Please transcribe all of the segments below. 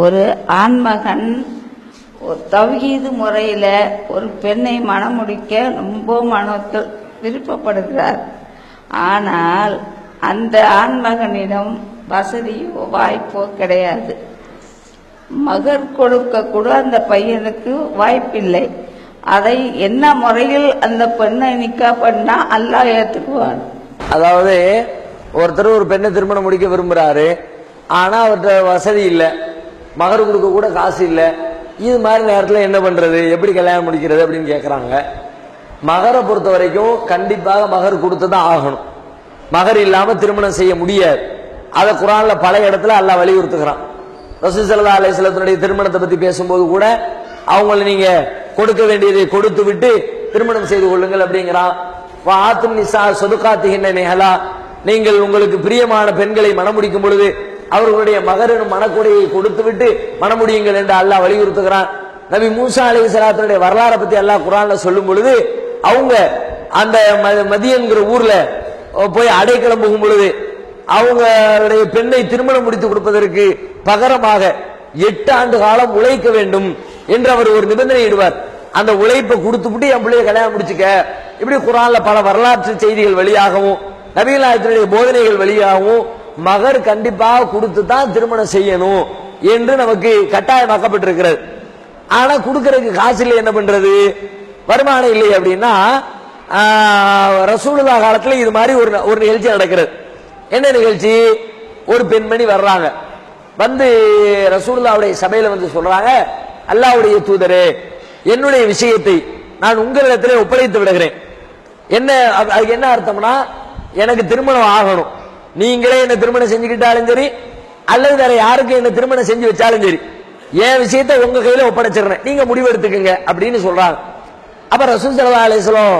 ஒரு ஆண்மகன் தவகீது முறையில் ஒரு பெண்ணை மணமுடிக்க ரொம்ப மனத்தில் விருப்பப்படுகிறார். ஆனால் அந்த ஆண்மகனிடம் வசதியோ வாய்ப்போ கிடையாது. மகர் கொடுக்க கூட அந்த பையனுக்கு வாய்ப்பில்லை. அதை என்ன முறையில் அந்த பெண்ணை நிக்கா பண்ணா அல்லாஹ் ஏற்றுக்குவார் அதாவது ஒருத்தர் ஒரு பெண்ணை திருமணம் முடிக்க விரும்புறாரு ஆனா அவர்கிட்ட வசதி இல்லை. மகர் கொடுக்க கூட காசு இல்லை. இது மாதிரி நேரத்தில் என்ன பண்ணுறது எப்படி கல்யாணம் முடிக்கிறது அப்படின்னு கேட்குறாங்க மகரை பொறுத்த வரைக்கும் கண்டிப்பாக மகர் கொடுத்து தான் ஆகணும். மகர் இல்லாமல் திருமணம் செய்ய முடியாது. அதை குரானில் பல இடத்துல அல்லாஹ் வலியுறுத்துகிறான். ரசூல் ஸல்லல்லாஹு திருமணத்தை பற்றி பேசும்போது கூட அவங்கள நீங்கள் கொடுக்க வேண்டியதை கொடுத்து விட்டு திருமணம் செய்து கொள்ளுங்கள் அப்படிங்கிறான். ஆத்தும் நிசா சொதுக்காத்துகின்ற நிகழா நீங்கள் உங்களுக்கு பிரியமான பெண்களை மணமுடிக்கும் பொழுது அவர்களுடைய மகரின் மனக்குடையை கொடுத்து விட்டு மணமுடியுங்கள் என்று அல்லாஹ் வலியுறுத்துகிறான். நபி மூசா அலி சலாத்தினுடைய வரலாறை பத்தி அல்லாஹ் குரான்ல சொல்லும் பொழுது அவங்க அந்த ம- மதியங்கிற ஊர்ல போய் அடைக்கலம் போகும் பொழுது அவங்களுடைய பெண்ணை திருமணம் முடித்து கொடுப்பதற்கு பகரமாக எட்டு ஆண்டு காலம் உழைக்க வேண்டும் என்று அவர் ஒரு நிபந்தனை இடுவார். அந்த உழைப்பை கொடுத்துவிட்டு என் பிள்ளைய கல்யாணம் முடிச்சுக்க. இப்படி குரான்ல பல வரலாற்று செய்திகள் வழியாகவும் நவீனாயத்தினுடைய போதனைகள் வழியாகவும் மகர் கண்டிப்பாக கொடுத்து தான் திருமணம் செய்யணும் என்று நமக்கு கட்டாயமாக்கப்பட்டிருக்கிறது. ஆனா கொடுக்கறதுக்கு காசு இல்லை என்ன பண்றது? வருமானம் இல்லை அப்படின்னா ரசூலுல்லா காலத்துல இது மாதிரி ஒரு ஒரு நிகழ்ச்சி நடக்கிறது. என்ன நிகழ்ச்சி? ஒரு பெண்மணி வர்றாங்க. வந்து ரசூலுல்லாவுடைய சபையில வந்து சொல்றாங்க அல்லாவுடைய தூதரே என்னுடைய விஷயத்தை நான் உங்களிடத்திலே ஒப்படைத்து விடுகிறேன். என்ன அது- அதுக்கு என்ன அர்த்தம்னா எனக்கு திருமணம் ஆகணும். நீங்களே என்ன திருமணம் செஞ்சுக்கிட்டாலும் சரி அல்லது வேற யாருக்கு என்ன திருமணம் செஞ்சு வச்சாலும் சரி என் விஷயத்தை உங்க கையில ஒப்படைச்சிடுறேன். நீங்க முடிவெடுத்துக்கங்க அப்படின்னு சொல்றாங்க. அப்ப ரசூல் சல்லா அலிஸ்லாம்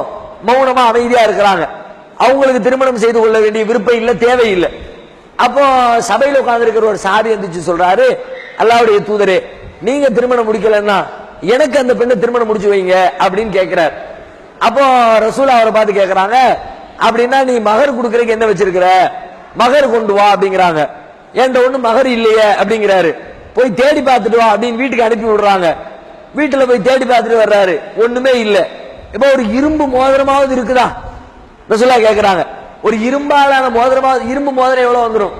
மௌனமா அமைதியா இருக்கிறாங்க. அவங்களுக்கு திருமணம் செய்து கொள்ள வேண்டிய விருப்பம் இல்லை தேவையில்லை. இல்லை அப்போ சபையில் உட்கார்ந்துருக்கிற ஒரு சாதி எந்திரிச்சு சொல்றாரு அல்லாவுடைய தூதரே நீங்க திருமணம் முடிக்கலன்னா எனக்கு அந்த பெண்ணை திருமணம் முடிச்சு வைங்க அப்படின்னு கேட்கிறார் அப்போ ரசூல் அவரை பார்த்து கேட்கிறாங்க அப்படின்னா நீ மகர் கொடுக்கறதுக்கு என்ன வச்சிருக்கிற? மகர் கொண்டு வா அப்படிங்கிறாங்க. என்கிட்ட ஒண்ணு மகர் இல்லையே அப்படிங்கிறாரு. போய் தேடி பார்த்துட்டு வா அப்படின்னு வீட்டுக்கு அனுப்பி விடுறாங்க. வீட்டுல போய் தேடி பார்த்துட்டு வர்றாரு. ஒண்ணுமே இல்ல. இப்போ ஒரு இரும்பு மோதிரமாவது இருக்குதா? ரசூலா கேக்குறாங்க. ஒரு இரும்பாலான மோதிரமாவது இரும்பு மோதிரம் எவ்வளவு வந்துடும்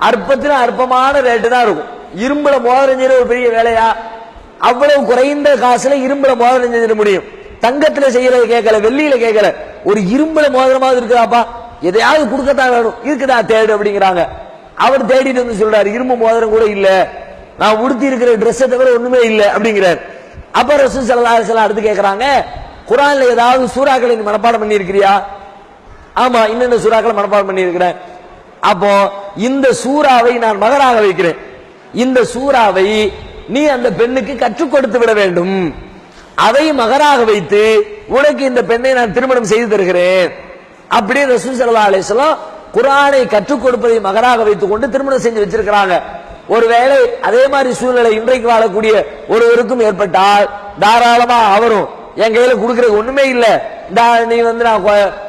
அற்பத்தின அற்பமான ரேட்டு தான் இருக்கும். இரும்புல மோதிரம் செய்யற ஒரு பெரிய வேலையா? அவ்வளவு குறைந்த காசுல இரும்புல மோதிரம் செஞ்சிட முடியும். தங்கத்துல செய்யறது கேட்கல வெள்ளியில கேட்கல ஒரு இரும்புல மோதிரமாவது இருக்குதாப்பா? எதையாவது கொடுக்கத்தான் வேணும். இருக்குதா தேடு அப்படிங்கிறாங்க. அவர் தேடிட்டு வந்து சொல்றாரு இரும்பு மோதிரம் கூட இல்ல. நான் உடுத்தி இருக்கிற ட்ரெஸ்ஸை தவிர ஒண்ணுமே இல்ல அப்படிங்கிறார். அப்ப ரசூல் ஸல்லல்லாஹு அலைஹி அடுத்து கேக்குறாங்க குரான்ல ஏதாவது சூறாக்களை நீ மனப்பாடம் பண்ணி இருக்கிறியா ஆமா இன்னென்ன சூறாக்களை மனப்பாடம் பண்ணி இருக்கிறேன் அப்போ இந்த சூறாவை நான் மகராக வைக்கிறேன். இந்த சூறாவை நீ அந்த பெண்ணுக்கு கற்றுக் கொடுத்து விட வேண்டும். அதை மகராக வைத்து உனக்கு இந்த பெண்ணை நான் திருமணம் செய்து தருகிறேன். அப்படி ரசூல் சல்லா அலிஸ்லாம் குரானை கற்றுக் கொடுப்பதை மகராக வைத்துக் கொண்டு திருமணம் செஞ்சு வச்சிருக்கிறாங்க. ஒருவேளை அதே மாதிரி சூழ்நிலை இன்றைக்கு வாழக்கூடிய ஒருவருக்கும் ஏற்பட்டால் தாராளமா அவரும் என் கையில கொடுக்கறதுக்கு ஒண்ணுமே இல்ல. இந்த நீ வந்து நான்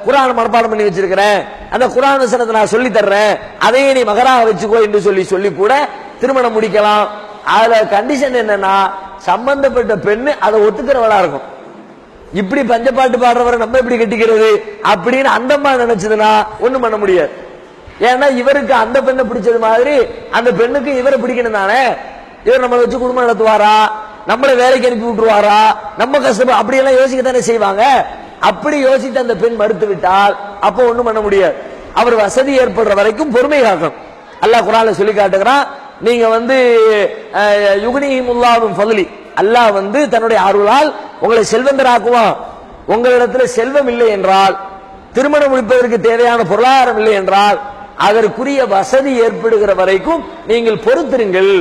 குரான் மனப்பாடம் பண்ணி வச்சிருக்கிறேன். அந்த குரான் வசனத்தை நான் சொல்லி தர்றேன். அதையே நீ மகராக வச்சுக்கோ என்று சொல்லி சொல்லி கூட திருமணம் முடிக்கலாம். அதுல கண்டிஷன் என்னன்னா சம்பந்தப்பட்ட பெண்ணு அதை ஒத்துக்கிறவளா இருக்கும். இப்படி பஞ்சப்பாட்டு பாடுறவரை நம்ம எப்படி கட்டிக்கிறது அப்படின்னு அந்தம்மா நினைச்சதுன்னா ஒண்ணும் பண்ண முடியாது. ஏன்னா இவருக்கு அந்த பெண்ணை பிடிச்சது மாதிரி அந்த பெண்ணுக்கு இவரை பிடிக்கணும் தானே? இவர் நம்மளை வச்சு குடும்பம் நடத்துவாரா? நம்மளை வேலைக்கு அனுப்பி விட்டுருவாரா? நம்ம கஷ்டம் அப்படி எல்லாம் யோசிக்க தானே செய்வாங்க? அப்படி யோசித்து அந்த பெண் மறுத்து விட்டால் அப்போ ஒண்ணும் பண்ண முடியாது. அவர் வசதி ஏற்படுற வரைக்கும் பொறுமை காக்கணும். அல்லாஹ் குரால சொல்லி காட்டுகிறான் நீங்க வந்து யுகுனிமுல்லாவும் ஃபதுலி. அல்லாஹ் வந்து தன்னுடைய அருளால் உங்களை செல்வந்தராக்குவான் உங்களிடத்தில் செல்வம் இல்லை என்றால் திருமணம் முடிப்பதற்கு தேவையான பொருளாதாரம் இல்லை என்றால் அதற்குரிய வசதி ஏற்படுகிற வரைக்கும் நீங்கள் பொறுத்திருங்கள்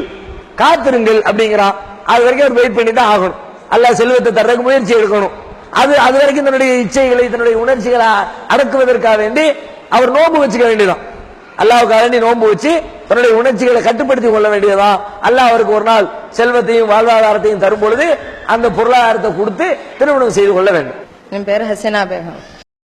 காத்திருங்கள் அப்படிங்கிறான் அது வரைக்கும் அவர் வெயிட் பண்ணி தான் ஆகணும். அல்லாஹ் செல்வத்தை தர்றதுக்கு முயற்சி எடுக்கணும். அது அது வரைக்கும் தன்னுடைய இச்சைகளை தன்னுடைய உணர்ச்சிகளை அடக்குவதற்காக வேண்டி அவர் நோன்பு வச்சுக்க வேண்டியதான் அல்லாவுக்காக வேண்டி நோன்பு வச்சு தன்னுடைய உணர்ச்சிகளை கட்டுப்படுத்தி கொள்ள வேண்டியதா அல்ல அவருக்கு ஒரு நாள் செல்வத்தையும் வாழ்வாதாரத்தையும் தரும் பொழுது அந்த பொருளாதாரத்தை கொடுத்து திருமணம் செய்து கொள்ள வேண்டும். என் பேர் ஹசனா பேகம்.